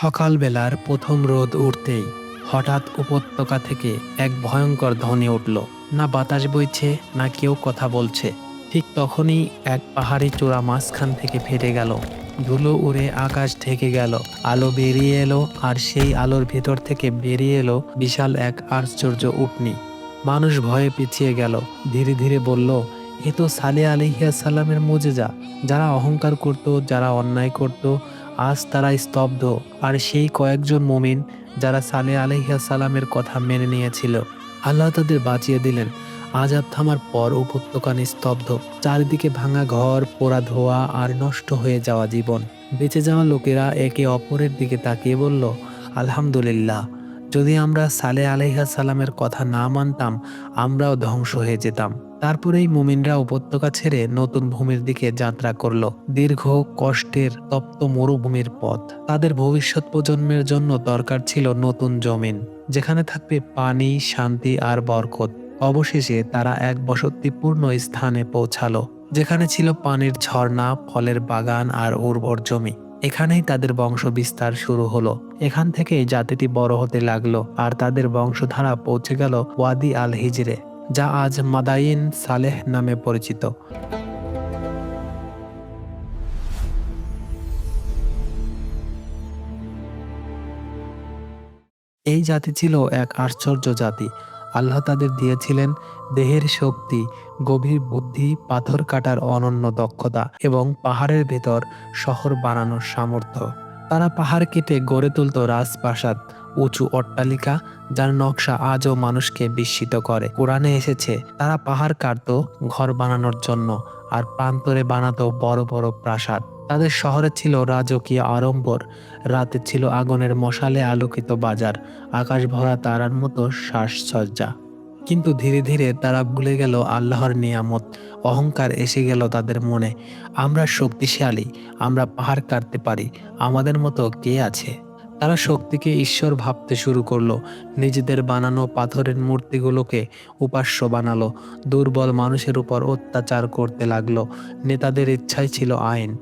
সকালবেলার প্রথম রোদ উঠতেই হঠাৎ উপত্যকা থেকে এক ভয়ঙ্কর ধ্বনি উঠল। না বাতাস বইছে, না কেউ কথা বলছে। ঠিক তখনই এক পাহাড়ি চূড়া মাঝখান থেকে ফেটে গেল। ধুলো উড়ে আকাশ ঢেকে গেল। আলো বেরিয়ে এলো আর সেই আলোর ভেতর থেকে বেরিয়ে এলো বিশাল এক আশ্চর্য উপনি মানুষ ভয়ে পিছিয়ে গেল। ধীরে ধীরে বলল, এ তো সালে আলিহিয়া সাল্লামের মুজেজা। যারা অহংকার করত, যারা অন্যায় করত আজ তারা স্তব্ধ, আর সেই কয়েকজন মুমিন যারা সালে আলহিয়া সালামের কথা মেনে নিয়েছিল। আল্লাহ তাদের বাঁচিয়ে দিলেন। আজাব থামার পর উপত্যকা নিস্তব্ধ চারিদিকে ভাঙা ঘর, পোড়া ধোয়া আর নষ্ট হয়ে যাওয়া জীবন। বেঁচে যাওয়া লোকেরা একে অপরের দিকে তাকিয়ে বলল, আলহামদুলিল্লাহ। যদি আমরা সালে আলহিয়া সালামের কথা না মানতাম, আমরাও ধ্বংস হয়ে যেতাম। তারপরেই মুমিনরা উপত্যকা ছেড়ে নতুন ভূমির দিকে যাত্রা করল। দীর্ঘ, কষ্টের, তপ্ত মরুভূমির পথ। তাদের ভবিষ্যৎ প্রজন্মের জন্য দরকার ছিল নতুন জমিন, যেখানে থাকবে পানি, শান্তি আর বরকত। অবশেষে তারা এক বসতিপূর্ণ স্থানে পৌঁছালো, যেখানে ছিল পানির ঝর্ণা, ফলের বাগান আর উর্বর জমি। এখানেই তাদের বংশ বিস্তার শুরু হলো। এখান থেকেই জাতিটি বড় হতে লাগল আর তাদের বংশধারা পৌঁছে গেল ওয়াদি আল হিজরে যা আজ মাদাইন সালেহ নামে পরিচিত। এই জাতি ছিল এক আশ্চর্য জাতি। আল্লাহ তাদের দিয়েছিলেন দেহের শক্তি, গভীর বুদ্ধি, পাথর কাটার অনন্য দক্ষতা এবং পাহাড়ের ভেতর শহর বানানোর সামর্থ্য। তারা পাহাড় কেটে গড়ে তুলত রাজপ্রাসাদ, উঁচু অট্টালিকা যার নকশা আজও মানুষকে বিস্মিত করে। কোরআনে এসেছে, তারা পাহাড় কাটত, ঘর বানানোর জন্য, আর প্রান্তরে বানাতো বড় বড় প্রাসাদ। তাদের শহরে ছিল রাজকীয় আড়ম্বর। রাতে ছিল আগুনের মশালে আলোকিত বাজার, আকাশ ভরা তারার মতো শ্বাসসজ্জা কিন্তু ধীরে ধীরে তারা ভুলে গেল আল্লাহর নিয়ামত। অহংকার এসে গেল তাদের মনে। আমরা শক্তিশালী, আমরা পাহাড় কাটতে পারি, আমাদের মতো কে আছে? তারা শক্তিকে ঈশ্বর ভাবতে শুরু করল, নিজেদের বানানো পাথরের মূর্তিগুলোকে উপাস্য বানালো, দুর্বল মানুষের উপর অত্যাচার করতে লাগল, নেতাদের ইচ্ছাই ছিল আইন।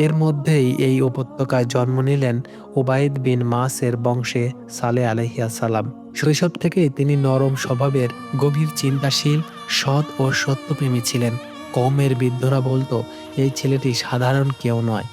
এর মধ্যেই এই উপত্যকায় জন্ম নিলেন ওবায়দ বিন মাসের বংশে সালে আলহিয়া সালাম। শৈশব থেকেই তিনি নরম স্বভাবের, গভীর চিন্তাশীল, সৎ ও সত্যপ্রেমী ছিলেন। কমের বৃদ্ধরা বলতো, এই ছেলেটি সাধারণ কেউ নয়।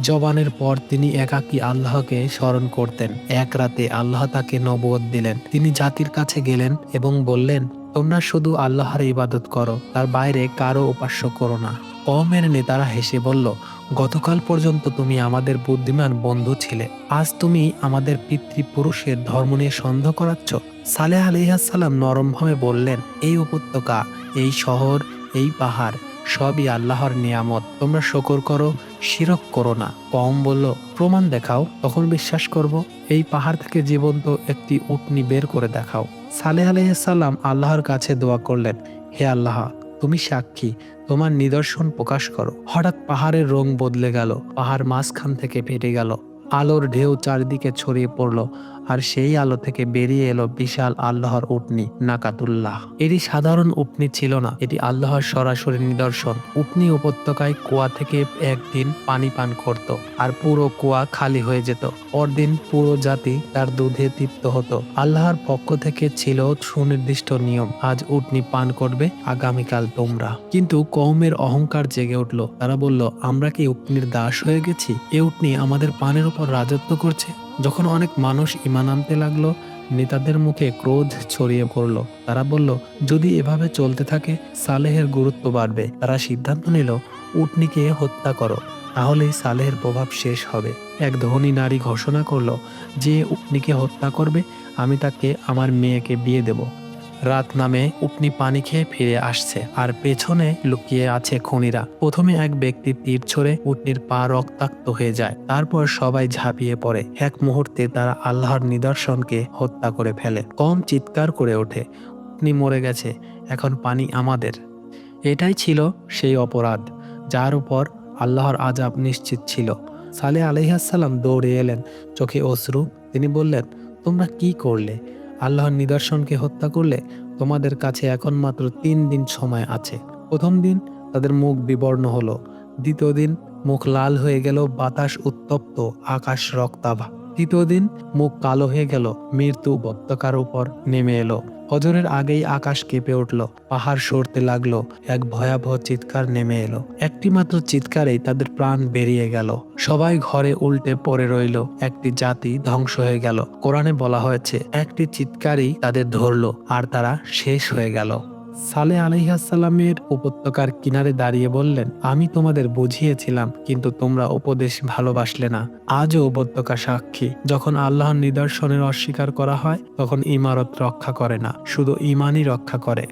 জবানের পর তিনি একাকী আল্লাহকে স্মরণ করতেন। এক রাতে আল্লাহ তাকে নবদ দিলেন। তিনি জাতির কাছে গেলেন এবং বললেন, তোমরা শুধু আল্লাহর ইবাদত করো, তার বাইরে কারও উপাস্য করো না। কমের নেতারা হেসে বলল গতকাল পর্যন্ত তুমি আমাদের বুদ্ধিমান বন্ধু ছিলে। আজ তুমি আমাদের পিতৃপুরুষের ধর্ম নিয়ে সন্দেহ করাচ্ছ। সালেহ আলিহাসাল্লাম নরমভাবে বললেন, এই উপত্যকা, এই শহর, এই পাহাড়, সবই আল্লাহর নিয়ামত। তোমরা শকর করো, শিরক করো না। কম বলল, প্রমাণ দেখাও, তখন বিশ্বাস করব। এই পাহাড় থেকে জীবন্ত একটি উটনি বের করে দেখাও। সালেহ আলাইসাল্লাম আল্লাহর কাছে দোয়া করলেন, হে আল্লাহ তুমি সাক্ষী, তোমার নিদর্শন প্রকাশ করো। হঠাৎ পাহাড়ের রং বদলে গেল, পাহাড় মাঝখান থেকে ফেটে গেল। আলোর ঢেউ চারিদিকে ছড়িয়ে পড়ল। আর সেই আলো থেকে বেরিয়ে এলো বিশাল আল্লাহর উটনি, নাকাতুল্লাহ। এটি সাধারণ উপনি ছিল না, এটি আল্লাহর সরাসরি নিদর্শন। উপনি উপত্যকায় কুয়া থেকে একদিন পানি পান করত, আর পুরো কুয়া খালি হয়ে যেত। পরদিন পুরো জাতি তার দুধে তৃপ্ত হতো। আল্লাহর পক্ষ থেকে ছিল সুনির্দিষ্ট নিয়ম, আজ উটনি পান করবে আগামীকাল তোমরা। কিন্তু কৌমের অহংকার জেগে উঠল। তারা বলল, আমরা কি উটনির দাস হয়ে গেছি? এ উটনি আমাদের পানের উপর রাজত্ব করছে? যখন অনেক মানুষ ইমান আনতে লাগল, নেতাদের মুখে ক্রোধ ছড়িয়ে পড়ল। তারা বলল, যদি এভাবে চলতে থাকে, সালেহের গুরুত্ব বাড়বে। তারা সিদ্ধান্ত নিল, উটনিকে হত্যা করো তাহলেই সালেহের প্রভাব শেষ হবে। এক ধনী নারী ঘোষণা করল, যে উটনিকে হত্যা করবে, আমি তাকে, আমার মেয়েকে বিয়ে দেব। রাত নামে উপনি পানি খেয়ে ফিরে আসছে আর পেছনে লুকিয়ে আছে খুনিরা। প্রথমে এক ব্যক্তি তীর ছড়ে উটনির পা রক্তাক্ত হয়ে যায়। তারপর সবাই ঝাঁপিয়ে পড়ে। এক মুহূর্তে তারা আল্লাহর নিদর্শনকে হত্যা করে ফেলে। কম চিৎকার করে ওঠে উটনি মরে গেছে, এখন পানি আমাদের। এটাই ছিল সেই অপরাধ, যার উপর আল্লাহর আজাব নিশ্চিত ছিল। সালে আলহাসাল্লাম দৌড়ে এলেন, চোখে অশ্রু। তিনি বললেন, তোমরা কি করলে? আল্লাহর নিদর্শনকে হত্যা করলে তোমাদের কাছে এখন মাত্র তিন দিন সময় আছে। প্রথম দিন তাদের মুখ বিবর্ণ হলো, দ্বিতীয় দিন মুখ লাল হয়ে গেল, বাতাস উত্তপ্ত, আকাশ রক্তাভা তৃতীয় দিন মুখ কালো হয়ে গেল, মৃত্যু উপত্যকার উপর নেমে এলো। হজরের আগেই আকাশ কেঁপে উঠল, পাহাড় সরতে লাগল, এক ভয়াবহ চিৎকার নেমে এলো। একটি মাত্র চিৎকারেই তাদের প্রাণ বেরিয়ে গেল। সবাই ঘরে উল্টে পড়ে রইল, একটি জাতি ধ্বংস হয়ে গেল। কোরআনে বলা হয়েছে, একটি চিৎকারই তাদের ধরলো, আর তারা শেষ হয়ে গেল। সালে আলহিহাসাল্লামের উপত্যকার কিনারে দাঁড়িয়ে বললেন, আমি তোমাদের বুঝিয়েছিলাম, কিন্তু তোমরা উপদেশ ভালোবাসলে না। আজও উপত্যকা সাক্ষী। যখন আল্লাহর নিদর্শনের অস্বীকার করা হয়, তখন ইমারত রক্ষা করে না, শুধু ইমানই রক্ষা করে।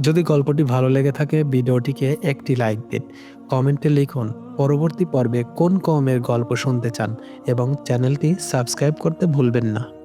যদি গল্পটি ভালো লেগে থাকে, ভিডিওটিকে একটি লাইক দিন। কমেন্টে লিখুন, পরবর্তী পর্বে কোন কমের গল্প শুনতে চান? এবং চ্যানেলটি সাবস্ক্রাইব করতে ভুলবেন না।